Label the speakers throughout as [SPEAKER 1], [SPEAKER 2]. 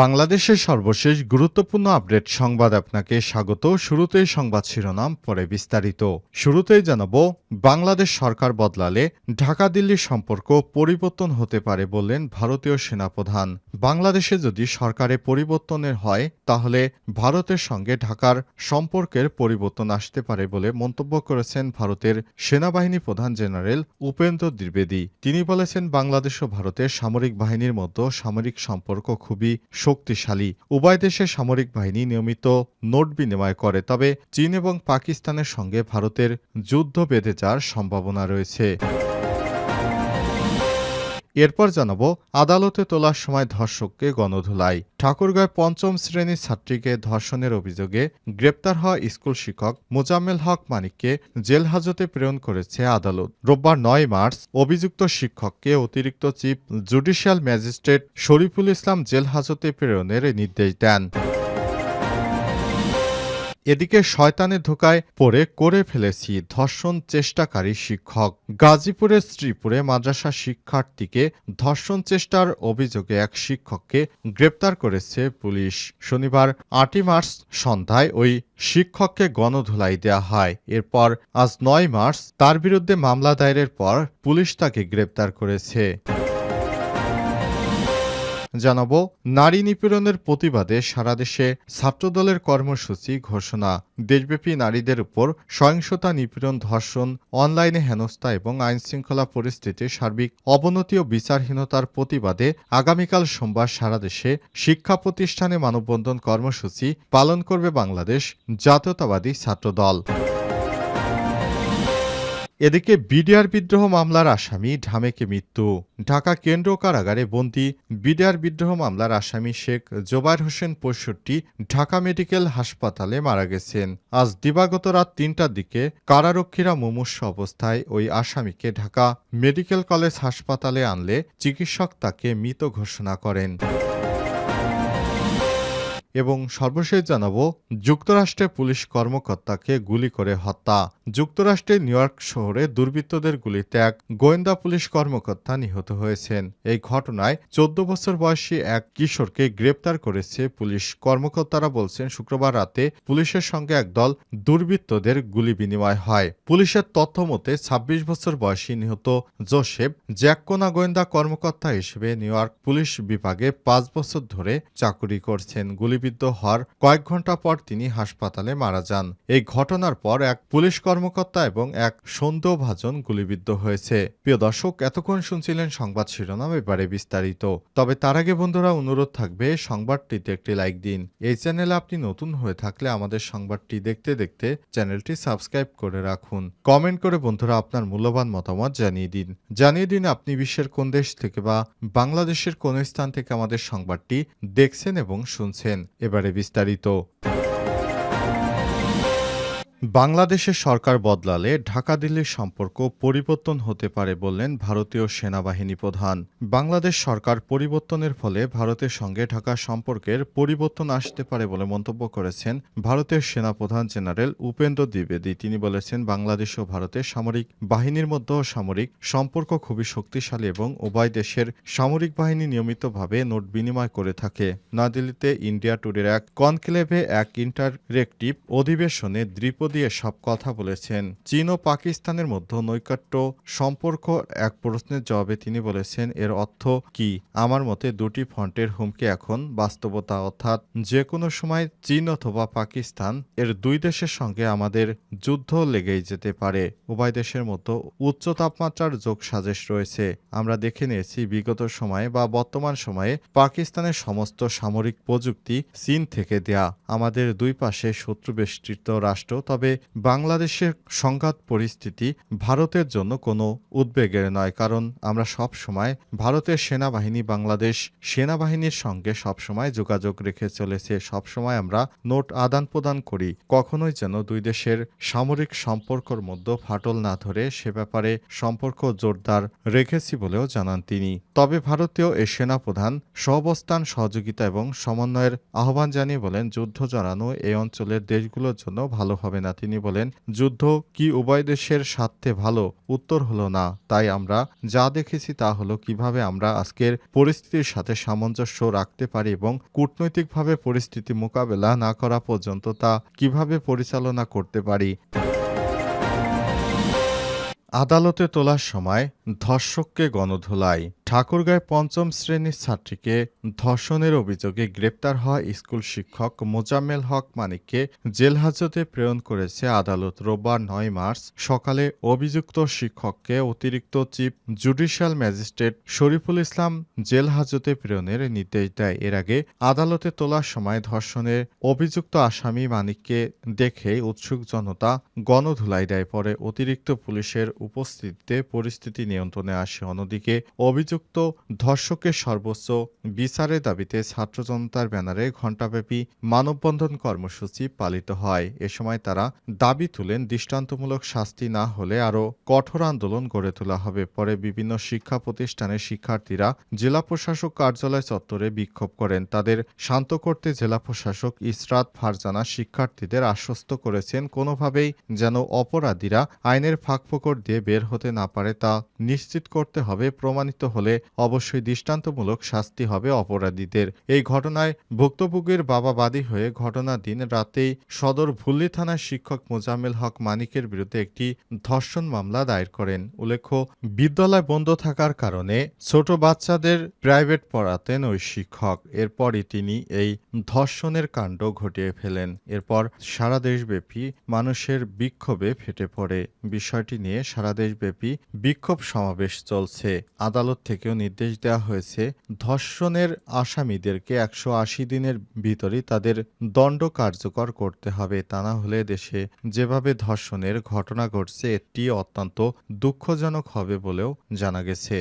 [SPEAKER 1] বাংলাদেশের সর্বশেষ গুরুত্বপূর্ণ আপডেট সংবাদ আপনাকে স্বাগত শুরুতে সংবাদ শিরোনাম পরে বিস্তারিত শুরুতেই জানাব বাংলাদেশ সরকার বদলালে ঢাকা দিল্লির সম্পর্ক পরিবর্তন হতে পারে বললেন ভারতীয় সেনাপ্রধান বাংলাদেশে যদি সরকারে পরিবর্তনের হয় তাহলে ভারতের সঙ্গে ঢাকার সম্পর্কের পরিবর্তন আসতে পারে বলে মন্তব্য করেছেন ভারতের সেনাবাহিনী প্রধান জেনারেল উপেন্দ্র দ্বিবেদী তিনি বলেছেন বাংলাদেশ ও ভারতের সামরিক বাহিনীর মতো সামরিক সম্পর্ক খুবই শক্তিশালী উভয় দেশের সামরিক বাহিনী নিয়মিত নোট বিনিময় করে তবে চীন এবং পাকিস্তানের সঙ্গে ভারতের যুদ্ধ বেঁধে যাওয়ার সম্ভাবনা রয়েছে এরপর জানাব আদালতে তোলার সময় ধর্ষককে গণধুলাই ঠাকুরগাঁয় পঞ্চম শ্রেণীর ছাত্রীকে ধর্ষণের অভিযোগে গ্রেপ্তার হওয়া স্কুল শিক্ষক মোজাম্মেল হক মানিককে জেল হাজতে প্রেরণ করেছে আদালত রোববার নয় মার্চ অভিযুক্ত শিক্ষককে অতিরিক্ত chief judicial magistrate Shariful Islam jail হাজতে প্রেরণের নির্দেশ দেন এদিকে শয়তানে ধোকায় পড়ে করে ফেলেছি ধর্ষণ চেষ্টাকারী শিক্ষক গাজীপুরের শ্রীপুরে মাদ্রাসা শিক্ষার্থীকে ধর্ষণ চেষ্টার অভিযোগে এক শিক্ষককে গ্রেপ্তার করেছে পুলিশ শনিবার আটই মার্চ সন্ধ্যায় ওই শিক্ষককে গণধুলাই দেয়া হয় এরপর আজ নয় মার্চ তার বিরুদ্ধে মামলা দায়েরের পর পুলিশ তাকে গ্রেপ্তার করেছে জানাব নারী নিপীড়নের প্রতিবাদে সারা দেশে ছাত্রদলের কর্মসূচি ঘোষণা দেশব্যাপী নারীদের উপর সহিংসতা নিপীড়ন ধর্ষণ অনলাইনে হেনস্থা এবং আইনশৃঙ্খলা পরিস্থিতির সার্বিক অবনতি ও বিচারহীনতার প্রতিবাদে আগামীকাল সোমবার সারা দেশে শিক্ষা প্রতিষ্ঠানে মানববন্ধন কর্মসূচি পালন করবে বাংলাদেশ জাতীয়তাবাদী ছাত্রদল এদিকে বিডিআর বিদ্রোহ মামলার আসামি ঢামেকে মৃত্যু ঢাকা কেন্দ্র কারাগারে বন্দী বিডিআর বিদ্রোহ মামলার আসামি শেখ জোবায়ের হোসেন পঁয়ষট্টি ঢাকা মেডিকেল হাসপাতালে মারা গেছেন আজ দিবাগত রাত তিনটার দিকে কারারক্ষীরা মুমূর্ষ অবস্থায় ওই আসামিকে ঢাকা মেডিকেল কলেজ হাসপাতালে আনলে চিকিৎসক তাকে মৃত ঘোষণা করেন এবং সর্বশেষ জানাব যুক্তরাষ্ট্রে পুলিশ কর্মকর্তাকে গুলি করে হত্যা যুক্তরাষ্ট্রে নিউইয়র্ক শহরে দুর্বৃত্তদের গুলিতে এক গোয়েন্দা পুলিশ কর্মকর্তা নিহত হয়েছেন এই ঘটনায় চোদ্দ বছর বয়সী এক কিশোরকে গ্রেপ্তার করেছে পুলিশ কর্মকর্তারা বলছেন শুক্রবার রাতে পুলিশের সঙ্গে একদল দুর্বৃত্তদের গুলি বিনিময় হয় পুলিশের তথ্য মতে ছাব্বিশ বছর বয়সী নিহত জোসেফ জ্যাকোনা গোয়েন্দা কর্মকর্তা হিসেবে নিউইয়র্ক পুলিশ বিভাগে পাঁচ বছর ধরে চাকুরি করছেন গুলি গুলিবিদ্ধ হওয়ার কয়েক ঘন্টা পর তিনি হাসপাতালে মারা যান এই ঘটনার পর এক পুলিশ কর্মকর্তা এবং এক সন্দেহভাজন গুলিবিদ্ধ হয়েছে প্রিয় দর্শক এতক্ষণ শুনছিলেন সংবাদ শিরোনাম এবারে বিস্তারিত তবে তার আগে বন্ধুরা অনুরোধ থাকবে সংবাদটিতে একটি লাইক দিন এই চ্যানেলে আপনি নতুন হয়ে থাকলে আমাদের সংবাদটি দেখতে দেখতে চ্যানেলটি সাবস্ক্রাইব করে রাখুন কমেন্ট করে বন্ধুরা আপনার মূল্যবান মতামত জানিয়ে দিন জানিয়ে দিন আপনি বিশ্বের কোন দেশ থেকে বা বাংলাদেশের কোন স্থান থেকে আমাদের সংবাদটি দেখছেন এবং শুনছেন এবারে বিস্তারিত বাংলাদেশের সরকার বদলালে ঢাকা দিল্লির সম্পর্ক পরিবর্তন হতে পারে বললেন ভারতীয় সেনাবাহিনী প্রধান বাংলাদেশ সরকার পরিবর্তনের ফলে ভারতের সঙ্গে ঢাকা সম্পর্কের পরিবর্তন আসতে পারে বলে মন্তব্য করেছেন ভারতের সেনাপ্রধান জেনারেল উপেন্দ্র দ্বিবেদী তিনি বলেছেন বাংলাদেশ ও ভারতের সামরিক বাহিনীর মধ্যে সামরিক সম্পর্ক খুবই শক্তিশালী এবং উভয় দেশের সামরিক বাহিনী নিয়মিতভাবে নোট বিনিময় করে থাকে নয়াদিল্লিতে ইন্ডিয়া টুডের এক কনক্লেভে এক ইন্টারেক্টিভ অধিবেশনে দ্বীপ দিয়ে সব কথা বলেছেন চীন ও পাকিস্তানের মধ্যে নৈকট্য সম্পর্ক এক প্রশ্নের জবাবে তিনি বলেছেন এর অর্থ কি আমার মতে দুটি ফ্রন্টের হুমকি এখন বাস্তবতা অর্থাৎ যে কোনো সময় চীন অথবা পাকিস্তান এর দুই দেশের সঙ্গে আমাদের যুদ্ধ লেগেই যেতে পারে উভয় দেশের মতো উচ্চ তাপমাত্রার যোগ সাজেশ রয়েছে আমরা দেখে নিয়েছি বিগত সময়ে বা বর্তমান সময়ে পাকিস্তানের সমস্ত সামরিক প্রযুক্তি চীন থেকে দেয়া আমাদের দুই পাশে শত্রু বেষ্টিত রাষ্ট্র তবে তবে বাংলাদেশের সংঘাত পরিস্থিতি ভারতের জন্য কোনো উদ্বেগের নয় কারণ আমরা সব সময় ভারতের সেনাবাহিনী বাংলাদেশ সেনাবাহিনীর সঙ্গে সবসময় যোগাযোগ রেখে চলেছে সবসময় আমরা নোট আদান প্রদান করি কখনোই যেন দুই দেশের সামরিক সম্পর্কর মধ্যে ফাটল না ধরে সে ব্যাপারে সম্পর্ক জোরদার রেখেছি বলেও জানান তিনি তবে ভারতীয় এ সেনাপ্রধান সহবস্থান সহযোগিতা এবং সমন্বয়ের আহ্বান জানিয়ে বলেন যুদ্ধ জড়ানো এই অঞ্চলের দেশগুলোর জন্য ভালো হবে না না তিনি বলেন যুদ্ধ কি উভয় দেশের স্বার্থে ভালো উত্তর হলো না তাই আমরা যা দেখেছি তা হলো কিভাবে আমরা আজকের পরিস্থিতির সাথে সামঞ্জস্য রাখতে পারি এবং কূটনৈতিকভাবে পরিস্থিতি মোকাবেলা না করা পর্যন্ত তা কিভাবে পরিচালনা করতে পারি আদালতে তোলার সময় ধর্ষককে গণধোলায় ঠাকুরগাঁয় পঞ্চম শ্রেণীর ছাত্রীকে ধর্ষণের অভিযোগে গ্রেপ্তার হওয়া স্কুল শিক্ষক মোজাম্মেল হক মানিককে জেল হাজতে প্রেরণ করেছে আদালত রোববার নয় মার্চ সকালে অভিযুক্ত শিক্ষককে অতিরিক্ত chief judicial magistrate Shariful Islam jail হাজতে প্রেরণের নির্দেশ দেয় এর আগে আদালতে তোলার সময় ধর্ষণের অভিযুক্ত আসামি মানিককে দেখে উৎসুক জনতা গণধুলাই দেয় পরে অতিরিক্ত পুলিশের উপস্থিতিতে পরিস্থিতি নিয়ন্ত্রণে আসে অন্যদিকে অভিযুক্ত অভিযুক্ত ধর্ষকের সর্বোচ্চ বিচারের দাবিতে ছাত্র জনতার ব্যানারে ঘণ্টাব্যাপী মানববন্ধন কর্মসূচি পালিত হয় এ সময় তারা দাবি তুলেন দৃষ্টান্তমূলক শাস্তি না হলে আরও কঠোর আন্দোলন গড়ে তোলা হবে পরে বিভিন্ন শিক্ষা প্রতিষ্ঠানের শিক্ষার্থীরা জেলা প্রশাসক কার্যালয় চত্বরে বিক্ষোভ করেন তাদের শান্ত করতে জেলা প্রশাসক ইসরাত ফারজানা শিক্ষার্থীদের আশ্বস্ত করেছেন কোনোভাবেই যেন অপরাধীরা আইনের ফাঁকফোকর দিয়ে বের হতে না পারে তা নিশ্চিত করতে হবে প্রমাণিত হলে হলে অবশ্যই দৃষ্টান্তমূলক শাস্তি হবে অপরাধীদের এই ঘটনায় ভুক্তভোগীর বাবা বাদী হয়ে ঘটনা দিন রাতেই সদর ভুল্লি থানার শিক্ষক মোজামেল হক মানিকের বিরুদ্ধে একটি ধর্ষণ মামলা দায়ের করেন উল্লেখ্য বিদ্যালয় বন্ধ থাকার কারণে ছোট বাচ্চাদের প্রাইভেট পড়াতেন ওই শিক্ষক এরপরই তিনি এই ধর্ষণের কাণ্ড ঘটিয়ে ফেলেন এরপর সারা দেশব্যাপী মানুষের বিক্ষোভে ফেটে পড়ে বিষয়টি নিয়ে সারা দেশব্যাপী বিক্ষোভ সমাবেশ চলছে আদালত থেকে থেকেও নির্দেশ দেওয়া হয়েছে ধর্ষণের আসামিদেরকে একশো আশি দিনের ভিতরে তাদের দণ্ড কার্যকর করতে হবে তা না হলে দেশে যেভাবে ধর্ষণের ঘটনা ঘটছে এটি অত্যন্ত দুঃখজনক হবে বলেও জানা গেছে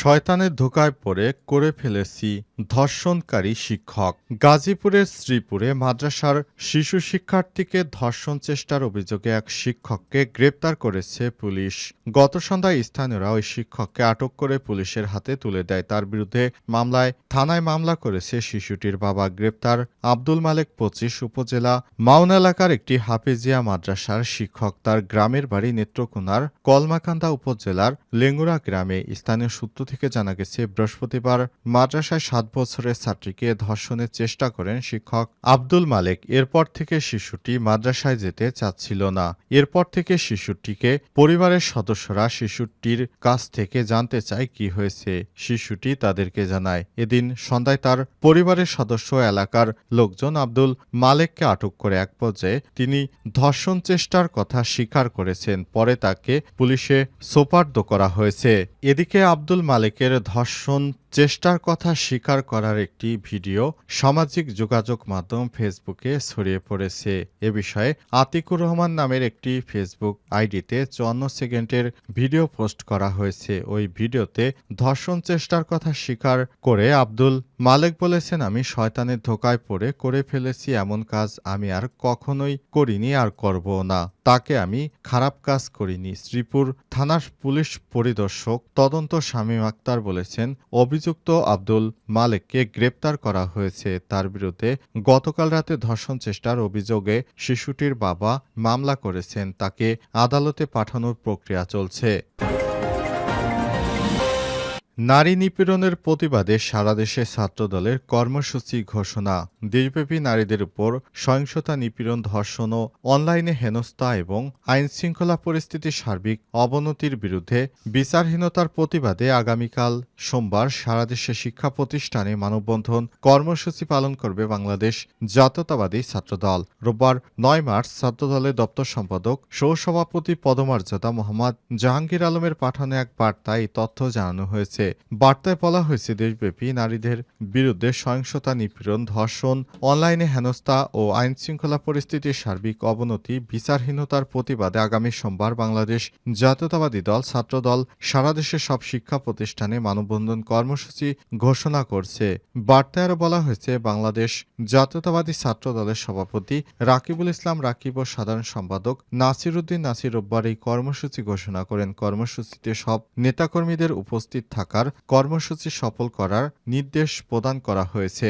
[SPEAKER 1] শয়তানের ধোকায় পড়ে করে ফেলেছি ধর্ষণকারী শিক্ষক গাজীপুরের শ্রীপুরে মাদ্রাসার শিশু শিক্ষার্থীকে ধর্ষণ চেষ্টার অভিযোগে এক শিক্ষককে গ্রেপ্তার করেছে পুলিশ গত সন্ধ্যায় স্থানীয়রা ওই শিক্ষককে আটক করে পুলিশের হাতে তুলে দেয় তার বিরুদ্ধে মামলায় থানায় মামলা করেছে শিশুটির বাবা গ্রেপ্তার আব্দুল মালিক পঁচিশ উপজেলা মাউন এলাকার একটি হাফিজিয়া মাদ্রাসার শিক্ষক তার গ্রামের বাড়ি নেত্রকোনার কলমাকান্দা উপজেলার লেঙ্গুরা গ্রামে স্থানীয় সূত্র থেকে জানা গেছে বৃহস্পতিবার মাদ্রাসায় সাত বছরের ছাত্রীকে ধর্ষণের চেষ্টা করেন শিক্ষক আব্দুল মালিক এরপর থেকে শিশুটি মাদ্রাসায় যেতে চাচ্ছিল না এরপর থেকে শিশুটিকে পরিবারের সদস্যরা শিশুটির কাছ থেকে জানতে চায় কি হয়েছে শিশুটি তাদেরকে জানায় এদিন সন্ধ্যায় তার পরিবারের সদস্য এলাকার লোকজন আব্দুল মালেককে আটক করে এক পর্যায়ে তিনি ধর্ষণ চেষ্টার কথা স্বীকার করেছেন পরে তাকে পুলিশে সোপার্দ করা হয়েছে এদিকে আব্দুল মালিকের ধর্ষণ চেষ্টার কথা স্বীকার করার একটি ভিডিও সামাজিক যোগাযোগ মাধ্যম ফেসবুকে ছড়িয়ে পড়েছে এ বিষয়ে আতিকুর রহমান নামের একটি ফেসবুক আইডিতে চুয়ান্ন সেকেন্ডের ভিডিও পোস্ট করা হয়েছে ওই ভিডিওতে ধর্ষণ চেষ্টার কথা স্বীকার করে আব্দুল মালেক বলেছেন আমি শয়তানের ধোকায় পড়ে করে ফেলেছি এমন কাজ আমি আর কখনোই করিনি আর করব না তাকে আমি খারাপ কাজ করিনি শ্রীপুর থানার পুলিশ পরিদর্শক তদন্ত স্বামী আক্তার বলেছেন অভিযোগ অভিযুক্ত আব্দুল মালেককে গ্রেপ্তার করা হয়েছে তার বিরুদ্ধে গতকাল রাতে ধর্ষণ চেষ্টার অভিযোগে শিশুটির বাবা মামলা করেছেন তাকে আদালতে পাঠানোর প্রক্রিয়া চলছে নারী নিপীড়নের প্রতিবাদে সারা দেশে ছাত্রদলের কর্মসূচি ঘোষণা দেশব্যাপী নারীদের উপর সহিংসতা নিপীড়ন ধর্ষণ ও অনলাইনে হেনস্থা এবং আইনশৃঙ্খলা পরিস্থিতির সার্বিক অবনতির বিরুদ্ধে বিচারহীনতার প্রতিবাদে আগামীকাল সোমবার সারা দেশে শিক্ষা প্রতিষ্ঠানে মানববন্ধন কর্মসূচি পালন করবে বাংলাদেশ জাতীয়তাবাদী ছাত্রদল রোববার নয় মার্চ ছাত্রদলের দপ্তর সম্পাদক সহসভাপতি পদমর্যাদা মোহাম্মদ জাহাঙ্গীর আলমের পাঠানো এক বার্তায় তথ্য জানানো হয়েছে বিরুদ্ধে বার্তায় বলা হয়েছে দেশব্যাপী নারীদের বিরুদ্ধে সহিংসতা নিপীড়ন ধর্ষণ অনলাইনে হেনস্থা ও আইন শৃঙ্খলা পরিস্থিতির সার্বিক অবনতি বিচারহীনতার প্রতিবাদে আগামী সোমবার বাংলাদেশ জাতীয়তাবাদী দল ছাত্রদল সারা দেশের সব শিক্ষা প্রতিষ্ঠানে মানববন্ধন কর্মসূচি ঘোষণা করছে বার্তায় আরও বলা হয়েছে বাংলাদেশ জাতীয়তাবাদী ছাত্র দলের সভাপতি রাকিবুল ইসলাম রাকিব ও সাধারণ সম্পাদক নাসির উদ্দিন নাসির রোববার এই কর্মসূচি ঘোষণা করেন কর্মসূচিতে সব নেতাকর্মীদের উপস্থিত থাকা সরকার কর্মসূচি সফল করার নির্দেশ প্রদান করা হয়েছে